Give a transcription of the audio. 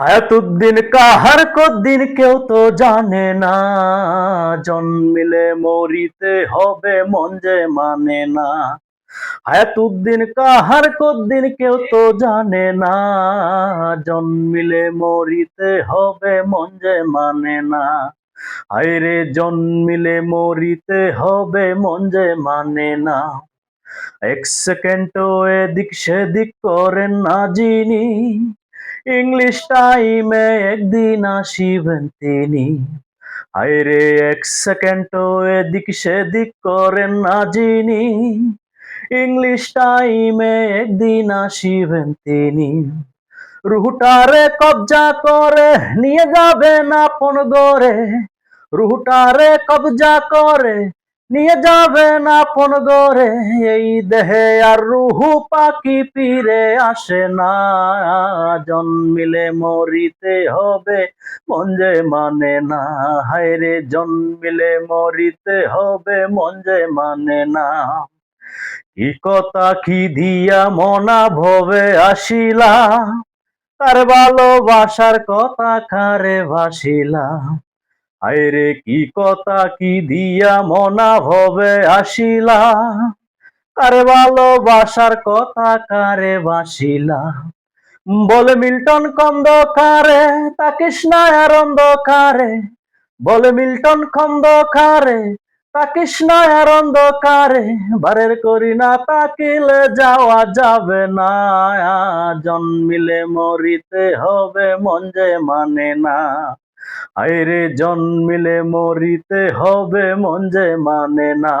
হায়াতুদ্দিন কাহার কদ্দিন কেউ তো জানে না। জন্মিলে মরিতে হবে মন যে মানে না। হায়াতুদ্দিন কাহার কদ্দিন কেউ তো জানে না। জন্মিলে মরিতে হবে মন যে মানে না। হায়রে জন্মিলে মরিতে হবে মন যে মানে না। এক সেকেন্ডও এদিক সেদিক করেন না যিনি। ইংলিশ টাইমে একদিন আসিবেন তিনি। হায়রে, এক সেকেন্ডও এদিক সেদিক করেন না যিনি। ইংলিশ টাইমে একদিন আসিবেন তিনি। রুহুটারে কবজা করে নিয়ে যাবেন আপন গরে রুহুটারে কবজা করে নিয়ে যাবেন আপন গরে এই দেহে আর রুহু পাখি ফিরে আসে না। জন্মিলে মরিতে হবে যে মানে না। হায়রে জন্মিলে মরিতে হবে যে মানে না। কি কথা, কি দিয়া মনা ভবে আসিলা। তার ভালোবাসার কথা কারে ভাসিলা। আইরে কি কথা, কি দিয়া মনা ভবে আসিলা? কারে ভালোবাসার কথা কারে বাসিলা? বলে মিল্টন খন্দকারে তা কৃষ্ণায়ার অন্ধকারে। বলে মিল্টন খন্দকারে তা কৃষ্ণায়ার অন্ধকারে। বারের করি না তাকিলে যাওয়া যাবে না। জন্মিলে মরিতে হবে মন যে মানে না। আইরে জন্মিলে মরিতে হবে মন যে মানে না।